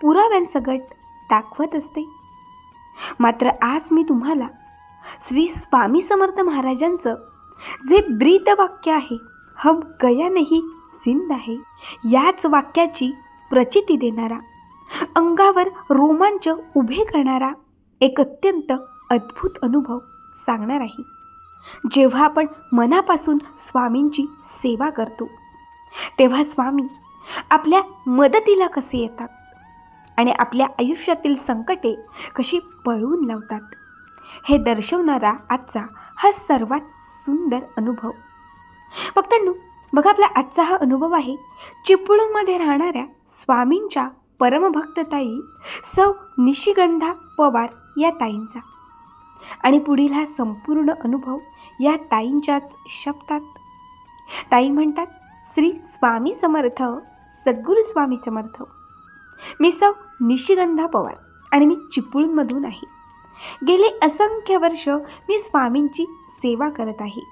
पुराव्यांसकट दाखवत असते. मात्र आज मी तुम्हाला श्री स्वामी समर्थ महाराजांचं जे ब्रीत वाक्य आहे हम गया नाही जिंद आहे याच वाक्याची प्रचिती देणारा अंगावर रोमांच उभे करणारा एक अत्यंत अद्भुत अनुभव सांगणार आहे. जेव्हा आपण मनापासून स्वामींची सेवा करतो तेव्हा स्वामी आपल्या मदतीला कसे येतात? आणि आपल्या आयुष्यातील संकटे कशी पळवून लावतात? हे दर्शवणारा आजचा हा सर्वात सुंदर अनुभव. भक्तांनो बघा आपला आजचा हा अनुभव आहे चिपळूणमध्ये राहणाऱ्या स्वामींच्या परमभक्तताई सौ निशिगंधा पवार या ताईंचा. आणि पुढील हा संपूर्ण अनुभव या ताईंच्याच शब्दात. ताई म्हणतात श्री स्वामी समर्थ सद्गुरू स्वामी समर्थ. मी सौ निशिगंधा पवार आणि मी चिपळूणमधून आहे. गेले असंख्य वर्ष मी स्वामींची सेवा करत आहे.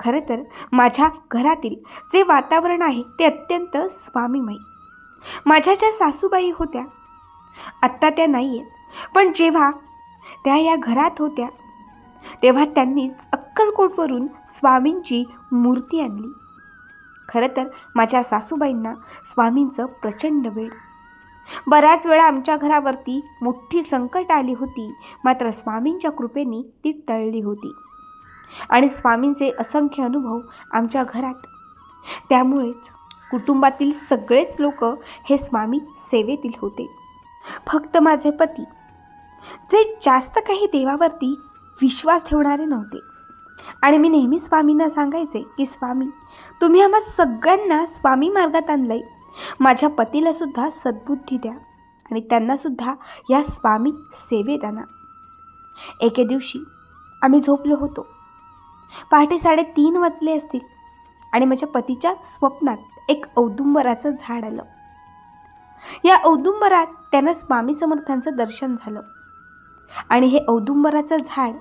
खरं तर माझ्या घरातील जे वातावरण आहे ते अत्यंत स्वामीमय. माझ्या ज्या सासूबाई होत्या. आत्ता त्या नाही आहेत पण जेव्हा त्या या घरात होत्या तेव्हा त्यांनीच अक्कलकोटवरून स्वामींची मूर्ती आणली. खरं तर माझ्या सासूबाईंना स्वामींचं प्रचंड वेळ बऱ्याच वेळा आमच्या घरावरती मोठी संकट आली होती. मात्र स्वामींच्या कृपेने ती टळली होती. आणि स्वामींचे असंख्य अनुभव आमच्या घरात. त्यामुळेच कुटुंबातील सगळेच लोक हे स्वामी सेवेतील होते. फक्त माझे पती जे जास्त काही देवावरती विश्वास ठेवणारे नव्हते. आणि मी नेहमी स्वामींना सांगायचे की स्वामी तुम्ही आम्हा सगळ्यांना स्वामी मार्गात आणलंय. माझ्या पतीलासुद्धा सद्बुद्धी द्या आणि त्यांनासुद्धा या स्वामी सेवेत आणा एके दिवशी आम्ही झोपलो होतो. पहाटे साडेतीन वाजले असतील आणि माझ्या पतीच्या स्वप्नात एक औदुंबराचं झाड आलं. या औदुंबरात त्यांना स्वामी समर्थांचं दर्शन झालं. आणि हे औदुंबराचं झाड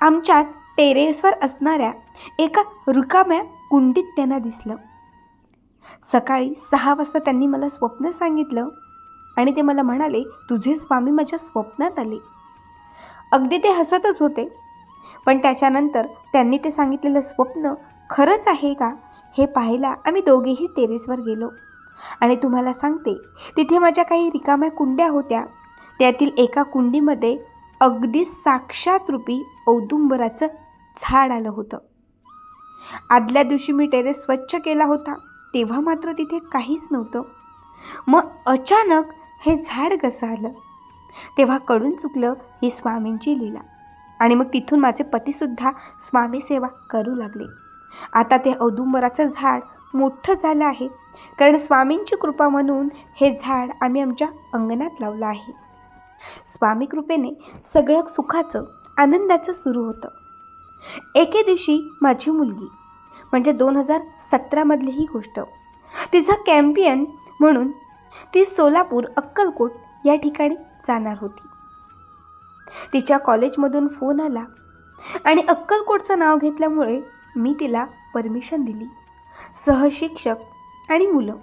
आमच्याच टेरेसवर असणाऱ्या एका रुकाम्या कुंडीत त्यांना दिसलं. सकाळी सहा वाजता त्यांनी मला स्वप्न सांगितलं आणि ते मला म्हणाले तुझे स्वामी माझ्या स्वप्नात आले. अगदी ते हसतच होते. पण त्याच्यानंतर त्यांनी ते सांगितलेलं स्वप्न खरंच आहे का हे पाहायला आम्ही दोघेही टेरेसवर गेलो. आणि तुम्हाला सांगते तिथे माझ्या काही रिकाम्या कुंड्या होत्या. त्यातील एका कुंडीमध्ये अगदी साक्षात रूपी औदुंबराचं झाड आलं होतं. आदल्या दिवशी मी टेरेस स्वच्छ केला होता. तेव्हा मात्र तिथे काहीच नव्हतं. मग अचानक हे झाड कसं आलं तेव्हा कळून चुकलं ही स्वामींची लीला. आणि मग तिथून माझे पतीसुद्धा स्वामी सेवा करू लागले. आता ते औदुंबराचं झाड मोठं झालं आहे. कारण स्वामींची कृपा म्हणून हे झाड आम्ही आमच्या अंगणात लावलं आहे. स्वामी कृपेने सगळं सुखाचं आनंदाचं सुरू होतं. एके दिवशी माझी मुलगी म्हणजे दोन हजार सतरामधली ही गोष्ट. तिचं कॅम्पियन म्हणून ती सोलापूर अक्कलकोट या ठिकाणी जाणार होती. तिच्या कॉलेजमधून फोन आला आणि अक्कलकोटचं नाव घेतल्यामुळे मी तिला परमिशन दिली. सहशिक्षक आणि मुलं.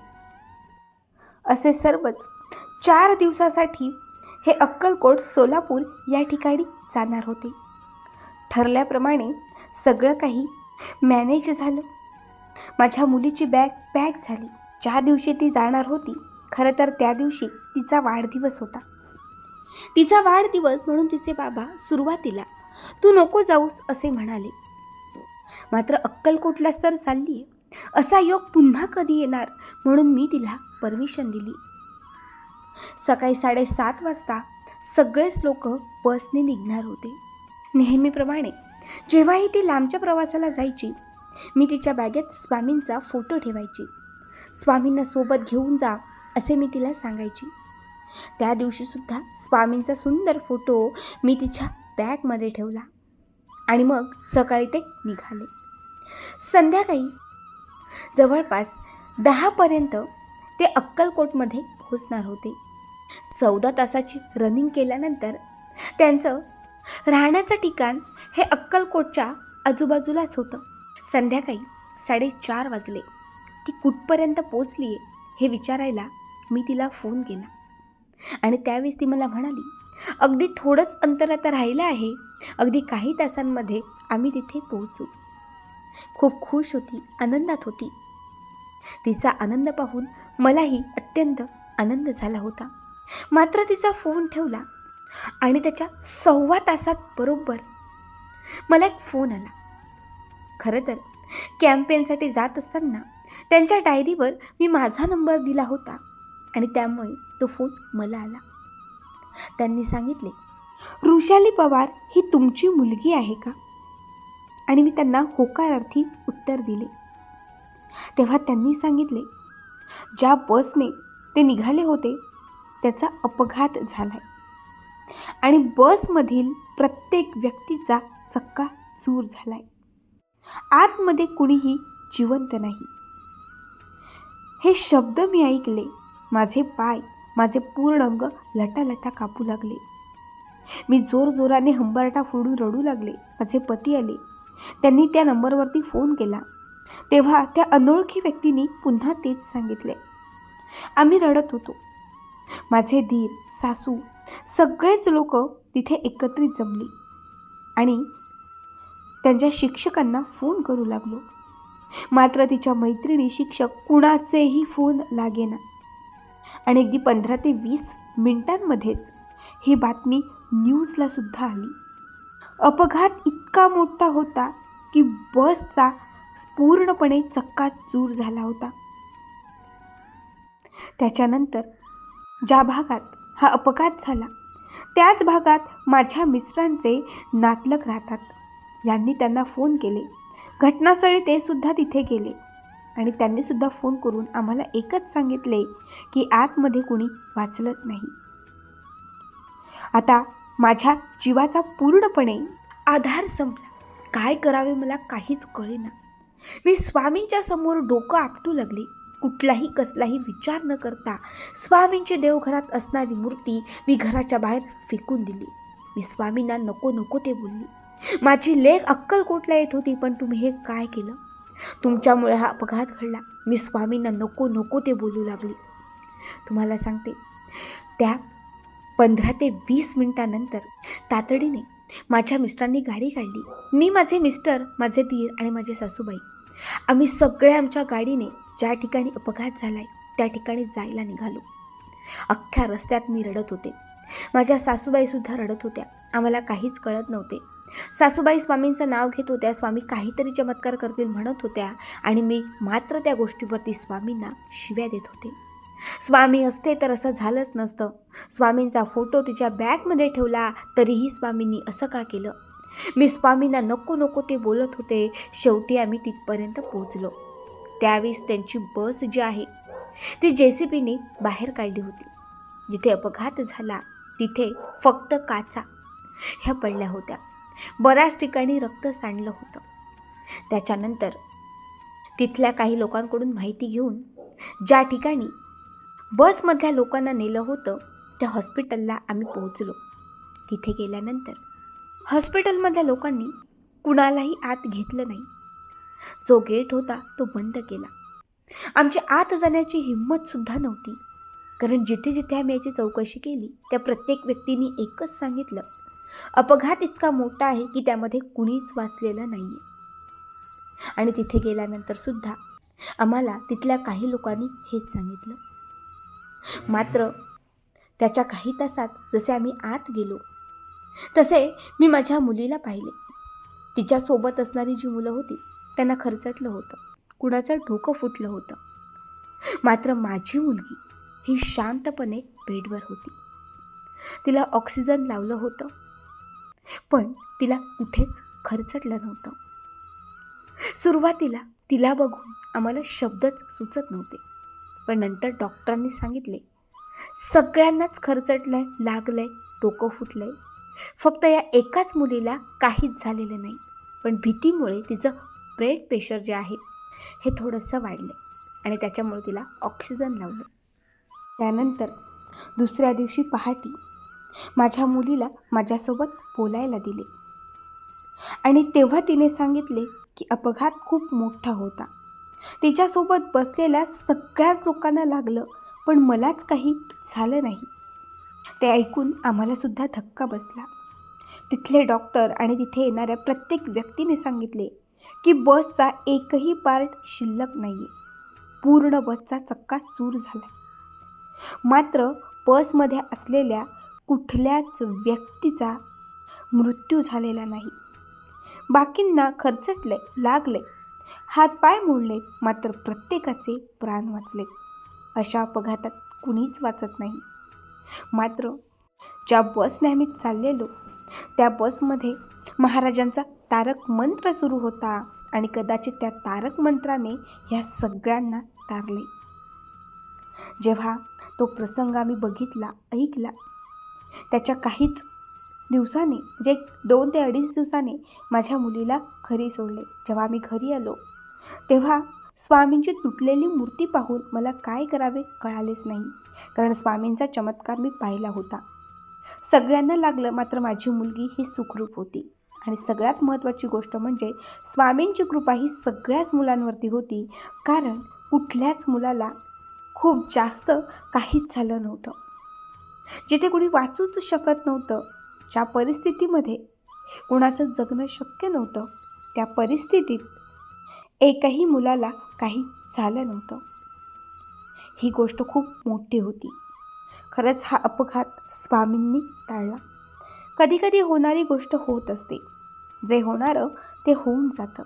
असे सर्वच चार दिवसासाठी हे अक्कलकोट सोलापूर या ठिकाणी जाणार होते. ठरल्याप्रमाणे सगळं काही मॅनेज झालं. माझ्या मुलीची बॅग पॅक झाली. ज्या दिवशी ती जाणार होती खरं तर त्या दिवशी तिचा वाढदिवस होता. तिचा वाढदिवस म्हणून तिचे बाबा सुरुवातीला तू नको जाऊस असे म्हणाले. मात्र अक्कलकोटला सर चालली असा योग पुन्हा कधी येणार म्हणून मी तिला परमिशन दिली. सकाळी साडेसात वाजता सगळेच लोक बसने निघणार होते. नेहमीप्रमाणे जेव्हाही ती लांबच्या प्रवासाला जायची मी तिच्या बॅगेत स्वामींचा फोटो ठेवायची. स्वामींना सोबत घेऊन जा असे मी तिला सांगायची. त्या दिवशीसुद्धा स्वामींचा सुंदर फोटो मी तिच्या बॅगमध्ये ठेवला आणि मग सकाळी ते निघाले. संध्याकाळी जवळपास दहापर्यंत ते अक्कलकोटमध्ये पोहोचणार होते. चौदा तासाची रनिंग केल्यानंतर त्यांचं राहण्याचं ठिकाण हे अक्कलकोटच्या आजूबाजूलाच होतं. संध्याकाळी साडेचार वाजले. ती कुठपर्यंत पोचली आहे हे विचारायला मी तिला फोन केला. आणि त्यावेळेस ती मला म्हणाली अगदी थोडंच अंतर आता राहिलं आहे. अगदी काही तासांमध्ये आम्ही तिथे पोहोचू. खूप खुश होती आनंदात होती. तिचा आनंद पाहून मलाही अत्यंत आनंद झाला होता. मात्र तिचा फोन ठेवला आणि त्याच्या सव्वा तासात बरोबर मला एक फोन आला. खरं तर कॅम्पेनसाठी जात असताना त्यांच्या डायरीवर मी माझा नंबर दिला होता आणि त्यामुळे तो फोन मला आला. त्यांनी सांगितले ऋषाली पवार ही तुमची मुलगी आहे का? आणि मी त्यांना होकारार्थी उत्तर दिले. तेव्हा त्यांनी सांगितले ज्या बसने ते निघाले होते त्याचा अपघात झालाय. आणि बसमधील प्रत्येक व्यक्तीचा चक्का चूर झालाय. आतमध्ये कुणीही जिवंत नाही. हे शब्द मी ऐकले माझे पाय माझे पूर्ण अंग लटालटा कापू लागले. मी जोरजोराने हंबरटा फोडून रडू लागले. माझे पती आले. त्यांनी त्या नंबरवरती फोन केला. तेव्हा त्या अनोळखी व्यक्तीने पुन्हा तेच सांगितले. आम्ही रडत होतो. माझे धीर सासू सगळेच लोक तिथे एकत्रित जमली. आणि त्यांच्या शिक्षकांना फोन करू लागलो. मात्र तिच्या मैत्रिणी शिक्षक कुणाचेही फोन लागेना. आणि अगदी पंधरा ते वीस मिनिटांमध्येच ही बातमी न्यूजला सुद्धा आली. अपघात इतका मोठा होता की बसचा पूर्णपणे चक्काचूर झाला होता. त्याच्यानंतर ज्या भागात हा अपघात झाला. त्याच भागात माझ्या मिस्टरांचे नातलग राहतात. यांनी त्यांना फोन केले. घटनास्थळी ते सुद्धा तिथे गेले. आणि त्यांनी सुद्धा फोन करून आम्हाला एकच सांगितले की आतमध्ये कुणी वाचलंच नाही. आता माझ्या जीवाचा पूर्णपणे आधार संपला. काय करावे मला काहीच कळेना. मी स्वामींच्या समोर डोकं आपटू लागले. कुठलाही कसलाही विचार न करता स्वामींची देवघरात असणारी मूर्ती मी घराच्या बाहेर फेकून दिली. मी स्वामींना नको नको ते बोलली. माझी लेख अक्कलकोटला येत होती पण तुम्ही हे काय केलं? तुमच्यामुळे हा अपघात घडला. मी स्वामींना नको नको ते बोलू लागली. तुम्हाला सांगते त्या पंधरा ते वीस मिनिटानंतर तातडीने माझ्या मिस्टरांनी गाडी काढली. मी माझे मिस्टर माझे दीर आणि माझे सासूबाई. आम्ही सगळे आमच्या गाडीने ज्या ठिकाणी अपघात झाला आहे त्या ठिकाणी जायला निघालो. अख्ख्या रस्त्यात मी रडत होते. माझ्या सासूबाईसुद्धा रडत होत्या. आम्हाला काहीच कळत नव्हते. सासूबाई स्वामींचं नाव घेत होत्या स्वामी काहीतरी चमत्कार करतील म्हणत होत्या आणि मी मात्र त्या गोष्टीवरती स्वामींना शिव्या देत होते. स्वामी असते तर असं झालंच नसतं. स्वामींचा फोटो तिच्या बॅगमध्ये ठेवला तरीही स्वामींनी असं का केलं? मी स्वामींना नको नको ते बोलत होते. शेवटी आम्ही तिथपर्यंत पोहोचलो. त्यावेळेस त्यांची बस जी आहे ती जे सी बीने बाहेर काढली होती. जिथे अपघात झाला तिथे फक्त काचा ह्या पडल्या होत्या. बऱ्याच ठिकाणी रक्त सांडलं होतं. त्याच्यानंतर तिथल्या काही लोकांकडून माहिती घेऊन ज्या ठिकाणी बसमधल्या लोकांना नेलं होतं त्या हॉस्पिटलला आम्ही पोहोचलो. तिथे गेल्यानंतर हॉस्पिटलमधल्या लोकांनी कुणालाही आत घेतलं नाही. जो गेट होता तो बंद केला. आमची आत जाण्याची हिंमतसुद्धा नव्हती. कारण जिथे जिथे आम्ही याची चौकशी केली त्या प्रत्येक व्यक्तीने एकच सांगितलं. अपघात इतका मोठा आहे की त्यामध्ये कुणीच वाचलेलं नाही आहे आणि तिथे गेल्यानंतर सुद्धा आम्हाला तिथल्या काही लोकांनी हेच सांगितलं. मात्र त्याच्या काही तासात जसे आम्ही आत गेलो तसे मी माझ्या मुलीला पाहिले. तिच्यासोबत असणारी जी मुलं होती त्यांना खर्चटलं होतं. कुणाचं डोकं फुटलं होतं. मात्र माझी मुलगी ही शांतपणे बेडवर होती. तिला ऑक्सिजन लावलं होतं. पण तिला कुठेच खरचटलं नव्हतं. सुरुवातीला तिला बघून आम्हाला शब्दच सुचत नव्हते. पण नंतर डॉक्टरांनी सांगितले सगळ्यांनाच खरचटलंय लागलंय डोकं फुटलंय. फक्त या एकाच मुलीला काहीच झालेलं नाही. पण भीतीमुळे तिचं ब्लड प्रेशर जे आहे हे थोडंसं वाढलं आणि त्याच्यामुळे तिला ऑक्सिजन लावलं. त्यानंतर दुसऱ्या दिवशी पहाटी माझ्या मुलीला माझ्यासोबत बोलायला दिले. आणि तेव्हा तिने सांगितले की अपघात खूप मोठा होता. तिच्यासोबत बसलेल्या सगळ्याच लोकांना लागलं पण मलाच काही झालं नाही. ते ऐकून आम्हालासुद्धा धक्का बसला. तिथले डॉक्टर आणि तिथे येणाऱ्या प्रत्येक व्यक्तीने सांगितले की बसचा एकही पार्ट शिल्लक नाही आहे पूर्ण बसचा चक्का चूर झाला मात्र बसमध्ये असलेल्या कुठल्याच व्यक्तीचा मृत्यू झालेला नाही. बाकींना खरचटले लागले हातपाय मोडले मात्र प्रत्येकाचे प्राण वाचले अशा अपघातात कुणीच वाचत नाही. मात्र ज्या बस नेहमीच चाललेलो त्या बसमध्ये महाराजांचा तारक मंत्र सुरू होता आणि कदाचित त्या तारक मंत्राने ह्या सगळ्यांना तारले. जेव्हा तो प्रसंग आम्ही बघितला ऐकला त्याच्या काहीच दिवसाने म्हणजे दोन ते अडीच दिवसाने माझ्या मुलीला घरी सोडले. जेव्हा आम्ही घरी आलो तेव्हा स्वामींची तुटलेली मूर्ती पाहून मला काय करावे कळालेच नाही. कारण स्वामींचा चमत्कार मी पाहिला होता. सगळ्यांना लागलं मात्र माझी मुलगी ही सुखरूप होती. आणि सगळ्यात महत्त्वाची गोष्ट म्हणजे स्वामींची कृपा ही सगळ्याच मुलांवरती होती. कारण कुठल्याच मुलाला खूप जास्त काहीच झालं नव्हतं. जिथे कोणी वाचूच शकत नव्हतं ज्या परिस्थितीमध्ये कुणाचं जगणं शक्य नव्हतं त्या परिस्थितीत एकही मुलाला काही झालं नव्हतं. ही गोष्ट खूप मोठी होती. खरंच हा अपघात स्वामींनी टाळला. कधीकधी होणारी गोष्ट होत असते. जे होणारं ते होऊन जातं.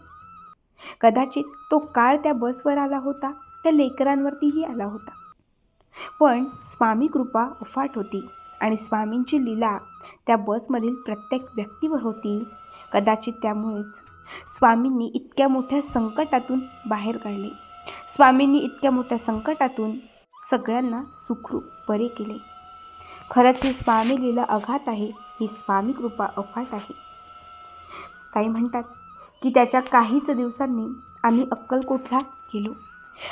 कदाचित तो काळ त्या बसवर आला होता त्या लेकरांवरतीही आला होता. पण स्वामी कृपा अफाट होती आणि स्वामींची लीला त्या बसमधील प्रत्येक व्यक्तीवर होती. कदाचित त्यामुळेच स्वामींनी इतक्या मोठ्या संकटातून बाहेर काढले. स्वामींनी इतक्या मोठ्या संकटातून सगळ्यांना सुखरूप बरे केले. खरंच ही स्वामी लीला अघात आहे. ही स्वामी कृपा अफाट आहे. काही म्हणतात की त्याच्या काहीच दिवसांनी आम्ही अक्कलकोटला गेलो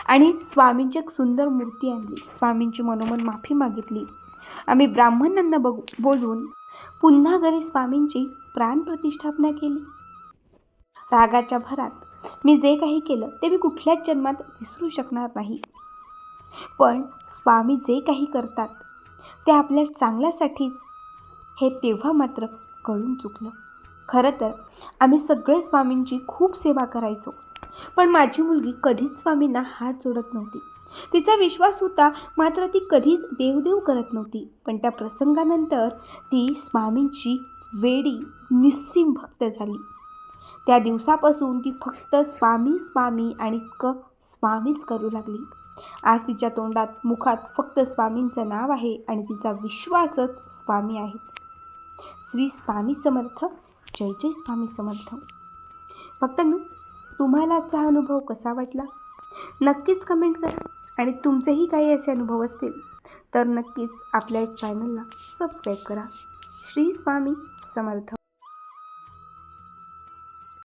आणि स्वामींची एक सुंदर मूर्ती आणली. स्वामींची मनोमन माफी मागितली. आम्ही ब्राह्मणांना बघ बोलवून पुन्हा घरी स्वामींची प्राणप्रतिष्ठापना केली. रागाच्या भरात मी जे काही केलं ते मी कुठल्याच जन्मात विसरू शकणार नाही. पण स्वामी जे काही करतात ते आपल्या चांगल्यासाठीच हे तेव्हा मात्र कळून चुकलं. खरं तर आम्ही सगळे स्वामींची खूप सेवा करायचो. पण माझी मुलगी कधीच स्वामींना हात जोडत नव्हती. तिचा विश्वास होता मात्र ती कधीच देवदेव करत नव्हती. पण त्या प्रसंगानंतर ती स्वामींची वेडी निस्सीम भक्त झाली. त्या दिवसापासून ती फक्त स्वामी स्वामी आणि इतकं स्वामीच करू लागली. आज तिच्या तोंडात मुखात फक्त स्वामींचं नाव आहे आणि तिचा विश्वासच स्वामी आहे. श्री स्वामी समर्थ. जय जय स्वामी समर्थ. भक्तांनो तुम्हाला आजचा हा अनुभव कसा वाटला? नक्कीच कमेंट करा आणि तुमचेही काही असे अनुभव असतील तर नक्कीच आपल्या चॅनलला सबस्क्राईब करा. श्री स्वामी समर्थ.